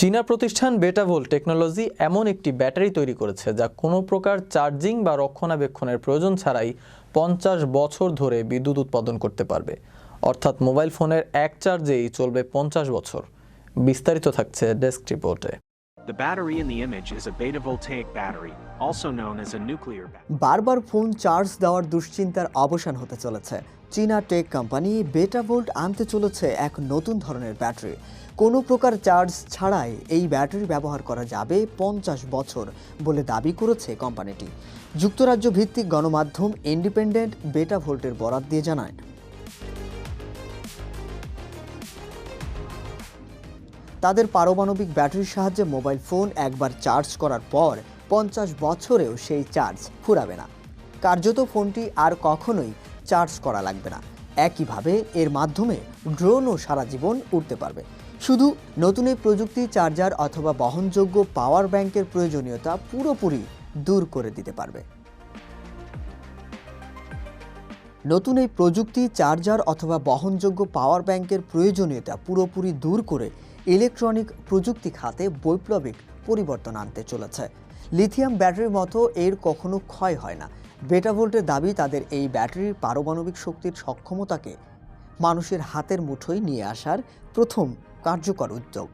চীনা প্রতিষ্ঠান বেটাভোল টেকনোলজি এমন একটি ব্যাটারি তৈরি করেছে যা কোনো প্রকার চার্জিং বা রক্ষণাবেক্ষণের প্রয়োজন ছাড়াই পঞ্চাশ বছর ধরে বিদ্যুৎ উৎপাদন করতে পারবে। অর্থাৎ মোবাইল ফোনের এক চার্জেই চলবে পঞ্চাশ বছর। বিস্তারিত থাকছে ডেস্ক রিপোর্টে। The battery in the image is a beta voltaic battery, also known as a nuclear battery. বারবার ফোন চার্জ দেওয়ার দুশ্চিন্তার অবসান হতে চলেছে। চীনা টেক কোম্পানি বেটা বেটাভোল্ট আনতে চলেছে এক নতুন ধরনের ব্যাটারি। কোনো প্রকার চার্জ ছাড়াই এই ব্যাটারি ব্যবহার করা যাবে পঞ্চাশ বছর বলে দাবি করেছে কোম্পানিটি। যুক্তরাজ্য ভিত্তিক গণমাধ্যম ইন্ডিপেন্ডেন্ট বেটা ভোল্টের বরাত দিয়ে জানায়। তাদের পারমাণবিক ব্যাটারির সাহায্যে মোবাইল ফোন একবার চার্জ করার পর পঞ্চাশ বছরেও সেই চার্জ ফুরাবে না। কার্যত ফোনটি আর কখনোই চার্জ করা লাগবে না। একইভাবে এর মাধ্যমে ড্রোনও সারা জীবন উঠতে পারবে। শুধু নতুন এই প্রযুক্তি, চার্জার অথবা বহনযোগ্য পাওয়ার ব্যাংকের প্রয়োজনীয়তা পুরোপুরি দূর করে দিতে পারবে। নতুন এই প্রযুক্তি, চার্জার অথবা বহনযোগ্য পাওয়ার ব্যাংকের প্রয়োজনীয়তা পুরোপুরি দূর করে ইলেকট্রনিক প্রযুক্তি খাতে বৈপ্লবিক পরিবর্তন আনতে চলেছে। লিথিয়াম ব্যাটারির মতো এর কখনো ক্ষয় হয় না। বেটাভোল্টের দাবি, তাদের এই ব্যাটারির পারমাণবিক শক্তির সক্ষমতাকে মানুষের হাতের মুঠোয় নিয়ে আসার প্রথম কার্যকর উদ্যোগ।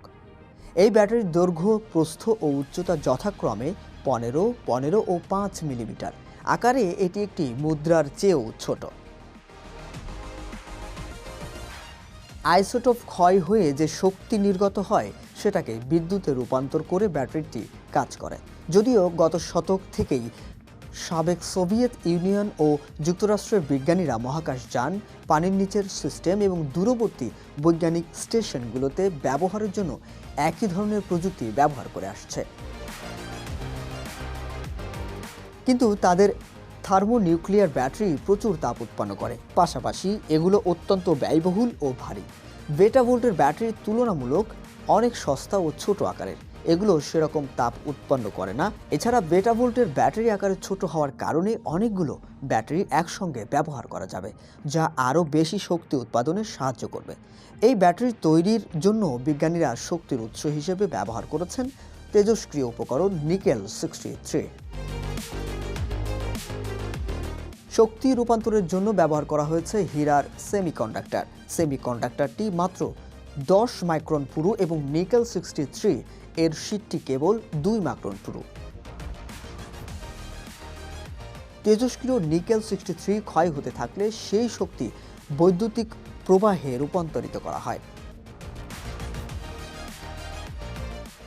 এই ব্যাটারির দৈর্ঘ্য, প্রস্থ ও উচ্চতা যথাক্রমে পনেরো পনেরো ও পাঁচ মিলিমিটার। আকারে এটি একটি মুদ্রার চেয়েও ছোট। আইসোটোপ ক্ষয় হয়ে যে শক্তি নির্গত হয়, সেটাকে বিদ্যুতে রূপান্তর করে ব্যাটারিটি কাজ করে। যদিও গত শতক থেকেই সাবেক সোভিয়েত ইউনিয়ন ও যুক্তরাষ্ট্রের বিজ্ঞানীরা মহাকাশ যান, পানির নিচের সিস্টেম এবং দূরবর্তী বৈজ্ঞানিক স্টেশনগুলোতে ব্যবহারের জন্য একই ধরনের প্রযুক্তি ব্যবহার করে আসছে। কিন্তু তাদের থার্মোনিউক্লিয়ার ব্যাটারি প্রচুর তাপ উৎপন্ন করে। পাশাপাশি এগুলো অত্যন্ত ব্যয়বহুল ও ভারী। বেটাভোল্টের ব্যাটারি তুলনামূলক অনেক সস্তা ও ছোট আকারের। এগুলো সেরকম তাপ উৎপন্ন করে না। এছাড়া বেটা বেটাভোল্টের ব্যাটারি আকারে ছোট হওয়ার কারণে অনেকগুলো ব্যাটারি একসঙ্গে ব্যবহার করা যাবে, যা আরও বেশি শক্তি উৎপাদনে সাহায্য করবে। এই ব্যাটারি তৈরির জন্য বিজ্ঞানীরা শক্তির উৎস হিসেবে ব্যবহার করেছেন তেজস্ক্রিয় উপকরণ নিকেল সিক্সটি থ্রি। শক্তি রূপান্তরের জন্য ব্যবহার করা হয়েছে হীরার সেমিকন্ডাক্টর সেমিকন্ডাক্টরটি মাত্র দশ মাইক্রন পুরু এবং নিকেল সিক্সটি থ্রি এর শীটটি কেবল দুই মাইক্রন পুরু। তেজস্ক্রিয় নিকেল সিক্সটি থ্রি ক্ষয় হতে থাকলে সেই শক্তি বৈদ্যুতিক প্রবাহে রূপান্তরিত করা হয়।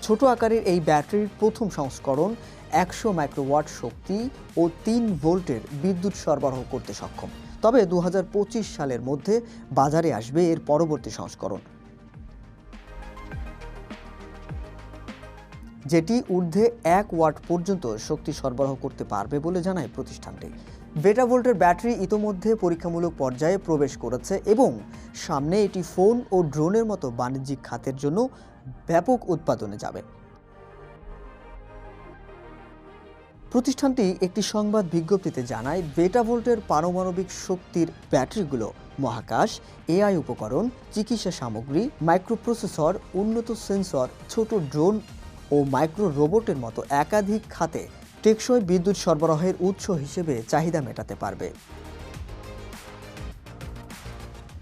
ছোট আকারের এই ব্যাটারির প্রথম সংস্করণ একশো মাইক্রোওয়াট শক্তি ও তিন ভোল্টের বিদ্যুৎ সরবরাহ করতে সক্ষম। তবে দু হাজার পঁচিশ সালের মধ্যে বাজারে আসবে এর পরবর্তী সংস্করণ। যেটি ঊর্ধ্বে এক ওয়াট পর্যন্ত শক্তি সরবরাহ করতে পারবে বলে জানায় প্রতিষ্ঠানটি। বেটাভোল্টের ব্যাটারি ইতোমধ্যে পরীক্ষামূলক পর্যায়ে প্রবেশ করেছে এবং সামনে এটি ফোন ও ড্রোনের মতো বাণিজ্যিক খাতের জন্য ব্যাপক উৎপাদনে যাবে। প্রতিষ্ঠানটি একটি সংবাদ বিজ্ঞপ্তিতে জানায় বেটাভোল্টের পারমাণবিক শক্তির ব্যাটারিগুলো মহাকাশ, এআই উপকরণ, চিকিৎসা সামগ্রী, মাইক্রোপ্রসেসর, উন্নত সেন্সর, ছোট ড্রোন ও মাইক্রো রোবটের মতো একাধিক খাতে টেকসই বিদ্যুৎ সরবরাহের উৎস হিসেবে চাহিদা মেটাতে পারবে।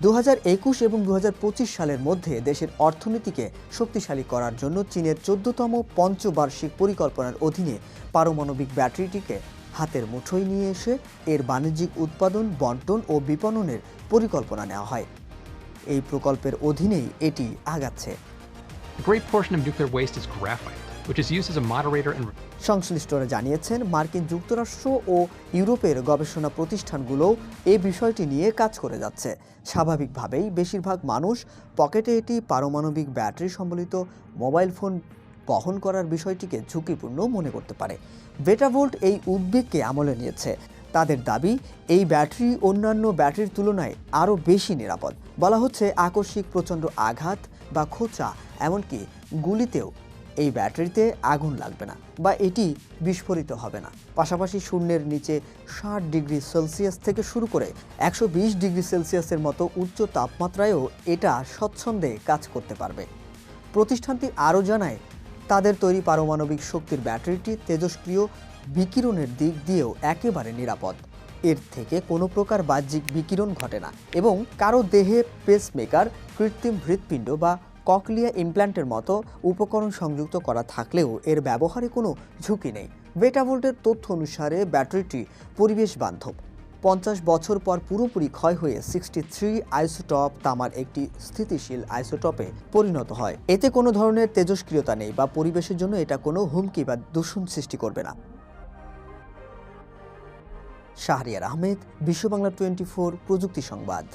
দু হাজার একুশ এবং দু হাজার পঁচিশ সালের মধ্যে দেশের অর্থনীতিকে শক্তিশালী করার জন্য চীনের চোদ্দতম পঞ্চবার্ষিক পরিকল্পনার অধীনে পারমাণবিক ব্যাটারিটিকে হাতের মুঠোয় নিয়ে এসে এর বাণিজ্যিক উৎপাদন, বন্টন ও বিপণনের পরিকল্পনা নেওয়া হয়। এই প্রকল্পের অধীনেই এটি আগাচ্ছে। A great portion of nuclear waste is graphite, which is used as a moderator and সংশ্লিষ্টরা জানিয়েছেন মার্কিন যুক্তরাষ্ট্র ও ইউরোপের গবেষণা প্রতিষ্ঠানগুলোও এই বিষয়টি নিয়ে কাজ করে যাচ্ছে। স্বাভাবিকভাবেই বেশিরভাগ মানুষ পকেটে এটি পারমাণবিক ব্যাটারি সম্বলিত মোবাইল ফোন বহন করার বিষয়টিকে ঝুঁকিপূর্ণ মনে করতে পারে। বেটাভোল্ট এই উদ্বেগকে আমলে নিয়েছে। তাদের দাবি এই ব্যাটারি অন্যান্য ব্যাটারির তুলনায় আরও বেশি নিরাপদ। বলা হচ্ছে আকস্মিক প্রচণ্ড আঘাত বা খোঁচা, এমনকি গুলিতেও এই ব্যাটারিতে আগুন লাগবে না বা এটি বিস্ফোরিত হবে না। পাশাপাশি শূন্যের নিচে ষাট ডিগ্রি সেলসিয়াস থেকে শুরু করে একশো বিশ ডিগ্রি সেলসিয়াসের মতো উচ্চ তাপমাত্রায়ও এটা স্বচ্ছন্দে কাজ করতে পারবে। প্রতিষ্ঠানটি আরও জানায়, তাদের তৈরি পারমাণবিক শক্তির ব্যাটারিটি তেজস্ক্রিয় বিকিরণের দিক দিয়েও একেবারে নিরাপদ। এর থেকে কোনো প্রকার বাহ্যিক বিকিরণ ঘটে না এবং কারও দেহে পেসমেকার কৃত্রিম হৃৎপিণ্ড বা ককলিয়া ইমপ্ল্যান্টের মতো উপকরণ সংযুক্ত করা থাকলেও এর ব্যবহারে কোনো ঝুঁকি নেই। বেটাভোল্টের তথ্য অনুসারে ব্যাটারিটি পরিবেশ বান্ধব। পঞ্চাশ বছর পর পুরোপুরি ক্ষয় হয়ে সিক্সটি থ্রি আইসোটপ তামার একটি স্থিতিশীল আইসোটপে পরিণত হয়। এতে কোনো ধরনের তেজস্ক্রিয়তা নেই বা পরিবেশের জন্য এটা কোনো হুমকি বা দূষণ সৃষ্টি করবে না। শাহরিয়ার আহমেদ বিশ্ব বাংলা টোয়েন্টি ফোর প্রযুক্তি সংবাদ।